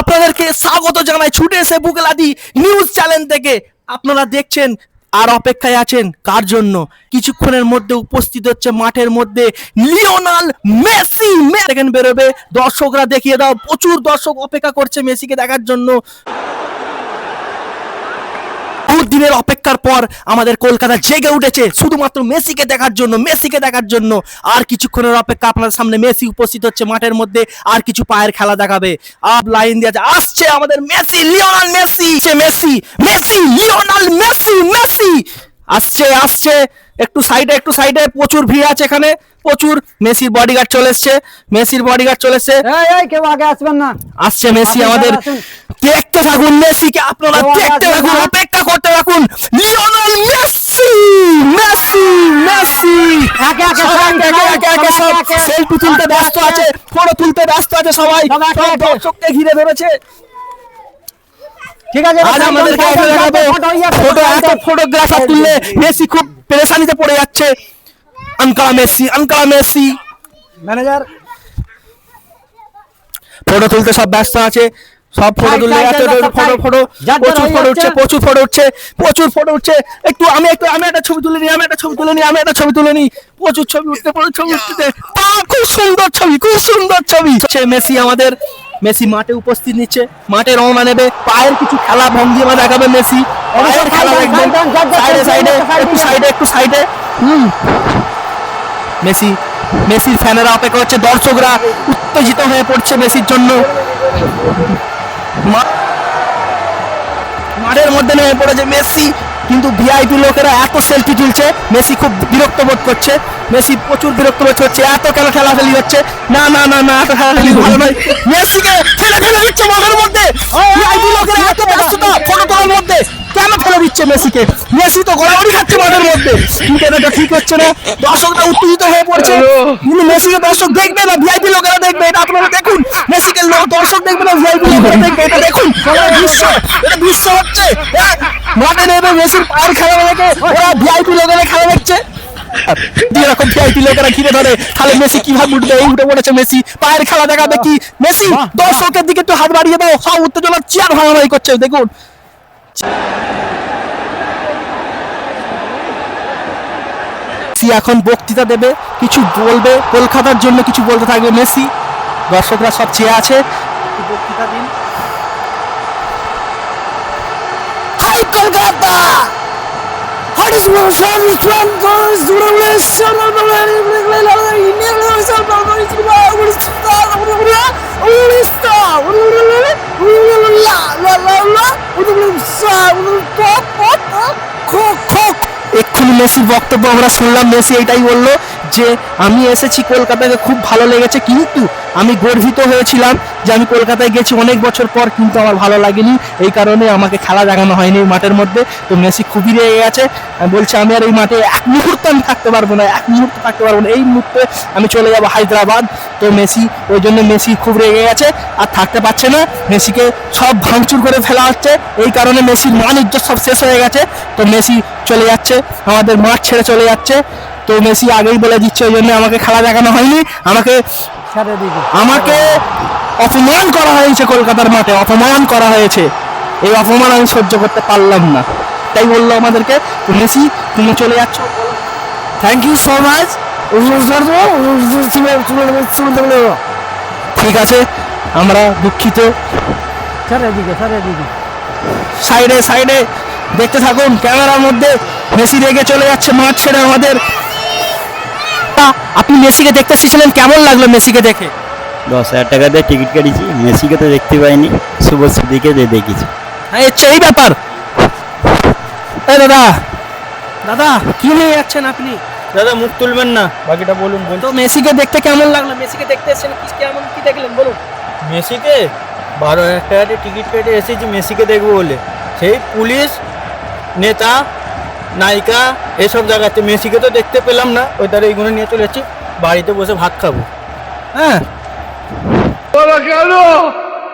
আপনাদেরকে স্বাগত জানাই। ছুটে এসে বুকলাদি নিউজ চ্যানেল থেকে। আপনারা দেখছেন আর অপেক্ষায় আছেন কার জন্য? কিছুক্ষণের মধ্যে উপস্থিত হচ্ছে মাঠের মধ্যে লিওনাল মেসি। সেকেন্ড বেরোবে। দর্শকরা দেখিয়ে দাও, প্রচুর দর্শক অপেক্ষা করছে মেসিকে দেখার জন্য। দিনের অপেক্ষার পর আমাদের কলকাতা জেগে উঠেছে। শুধুমাত্র মেসিকে দেখার জন্য মেসিকে দেখার জন্য। আর কিছুক্ষণের অপেক্ষা আপনার সামনে মেসি উপস্থিত হচ্ছে মাঠের মধ্যে। আর কিছু পায়ের খেলা দেখাবে। আপ লাইন দিয়ে আসছে আমাদের মেসি লিওনাল মেসি। সে Messi Messi Lionel Messi Messi. আসছে আসছে। একটু সাইডে একটু সাইডে প্রচুর ভিড় আছে এখানে। প্রচুর মেসির বডিগার্ড চলে এসছে। মেসির বডিগার্ড চলে এসছে। কেউ আগে আসবেন না। আসছে মেসি আমাদের। দেখতে থাকুন মেসিকে আপনারা দেখতে থাকুন অপেক্ষা করতে থাকুন। Lionel Messi Messi Messi. Selfie তুলতে ব্যস্ত আছে ফটো তুলতে ব্যস্ত আছে সবাই। দর্শককে ঘিরে ধরেছে। ঠিক আছে আজ আমাদের ফটো ফটো এত ফটোগ্রাফার তুললে মেসি খুব পেরেশানিতে পড়ে যাচ্ছে। আনকা মেসি আনকা মেসি। ম্যানেজার ফটো তুলতে সব ব্যস্ত আছে। সব ফটো তুললে এত ফটো ফটো প্রচুর ফটো উঠছে প্রচুর ফটো উঠছে প্রচুর ফটো উঠছে। একটু আমি একটু আমি একটা ছবি তুলে নিই আমি একটা ছবি তুলে নিই আমি একটা ছবি তুলে নিই। প্রচুর ছবি উঠতে প্রচুর ছবি উঠতে খুব সুন্দর ছবি খুব সুন্দর ছবি। মেসি আমাদের মেসি মাঠে উপস্থিত নিচ্ছে মাঠে রওনা নেবে। পায়ের কিছু খেলা ভঙ্গিমা দেখাবে মেসি। খেলা সাইডে সাইডে একটু সাইডে একটু সাইডে হুম। মেসি মেসির ফ্যানেরা অপেক্ষা করছে। দর্শকরা উত্তেজিত হয়ে পড়ছে মেসির জন্য। মাঠের মধ্যে নেমে পড়েছে মেসি কিন্তু ভিআইপি লোকেরা এত সেলফি তুলছে মেসি খুব বিরক্ত বোধ করছে মেসি প্রচুর বিরক্ত বোধ করছে এত কেন খেলাখেলি হচ্ছে? না না না না এত খেলাখেলি ভালো নয়। মেসিকে ফেলে ফেলে দিচ্ছে মাঠের মধ্যে। ভিআইপি লোকেরা এত ব্যস্ততা ফটো তোলার মধ্যে। কেন ফেলে দিচ্ছে মেসিকে? মেসি তো গোলাগুলি খাচ্ছে মাঠের মধ্যে। কিন্তু এটা ঠিক হচ্ছে না। দর্শকরা উত্তেজিত হয়ে পড়ছে। কিন্তু মেসিকে দর্শক দেখবে না ভিআইপি লোকেরা দেখবে এটা আপনারা দেখুন। মেসিকে এটা দেখুন মেসির পায়ের খেলা মেসি দর্শকের দিকে একটু হাত বাড়িয়ে দাও সব চেয়ার করছে দেখুন এখন বক্তৃতা দেবে কিছু বলবে কলকাতার জন্য কিছু বলতে থাকবে মেসি দর্শকরা সব চেয়ে আছে একটু বক্তৃতা দিন। হাই কলকাতা! এক্ষুনি মেসির বক্তব্য আমরা শুনলাম মেসি এটাই বলল যে আমি এসেছি কলকাতাকে খুব ভালো লেগেছে কিন্তু আমি গর্বিত হয়েছিলাম যে আমি কলকাতায় গেছি অনেক বছর পর কিন্তু আমার ভালো লাগেনি। এই কারণে আমাকে খেলা দেখানো হয়নি এই মাঠের মধ্যে। তো মেসি খুবই রেগে গেছে। আমি বলছি আমি আর এই মাঠে এক মুহূর্ত আমি থাকতে পারব না এক মুহূর্ত থাকতে পারব না। এই মুহূর্তে আমি চলে যাব হায়দ্রাবাদ। তো মেসি ওই জন্য মেসি খুব রেগে গেছে আর থাকতে পারছে না। মেসিকে সব ভাঙচুর করে ফেলা হচ্ছে। এই কারণে মেসির মান ইজ্জত সব শেষ হয়ে গেছে। তো মেসি চলে যাচ্ছে আমাদের মাঠ ছেড়ে চলে যাচ্ছে। তো মেসি আগেই বলে দিচ্ছে ওই জন্য আমাকে খেলা দেখানো হয়নি। আমাকে আমাকে অপমান করা হয়েছে কলকাতার মাঠে, অপমান করা হয়েছে। এই অপমান আমি সহ্য করতে পারলাম না। তাই বলল আমাদেরকে মেসি তুমি চলে যাচ্ছ। থ্যাংক ইউ সো মাচ ঠিক আছে, আমরা দুঃখিত। ছেড়ে দিকে ছেড়ে দিকে সাইডে সাইডে, দেখতে থাকুন, ক্যামেরার মধ্যে মেসি রেগে চলে যাচ্ছে, মাঠ ছেড়ে আমাদের। আপনি মেসিকে দেখতে এসেছিলেন? কেমন লাগল মেসিকে দেখে? দশ হাজার টাকা দিয়ে টিকিট কাটিয়েছি মেসিকে তো দেখতে পাইনি শুভশ্রীদিকে যে দেখেছি হ্যাঁ হচ্ছে এই ব্যাপার। দাদা দাদা কি নিয়ে যাচ্ছেন আপনি? দাদা মুখ তুলবেন না। বাকিটা বলুন বলুন। তো মেসিকে দেখতে কেমন লাগল? মেসিকে দেখতে এসেছেন কি কেমন কি দেখলেন বলুন। মেসিকে? বারো হাজার টাকা দিয়ে টিকিট কেটে এসেছি মেসিকে দেখব বলে। সেই পুলিশ নেতা নায়িকা এসব জায়গাতে মেসিকে তো দেখতে পেলাম না। ওই তারা এইগুলো নিয়ে চলে যাচ্ছি বাড়িতে বসে ভাত খাব। হ্যাঁ? la calor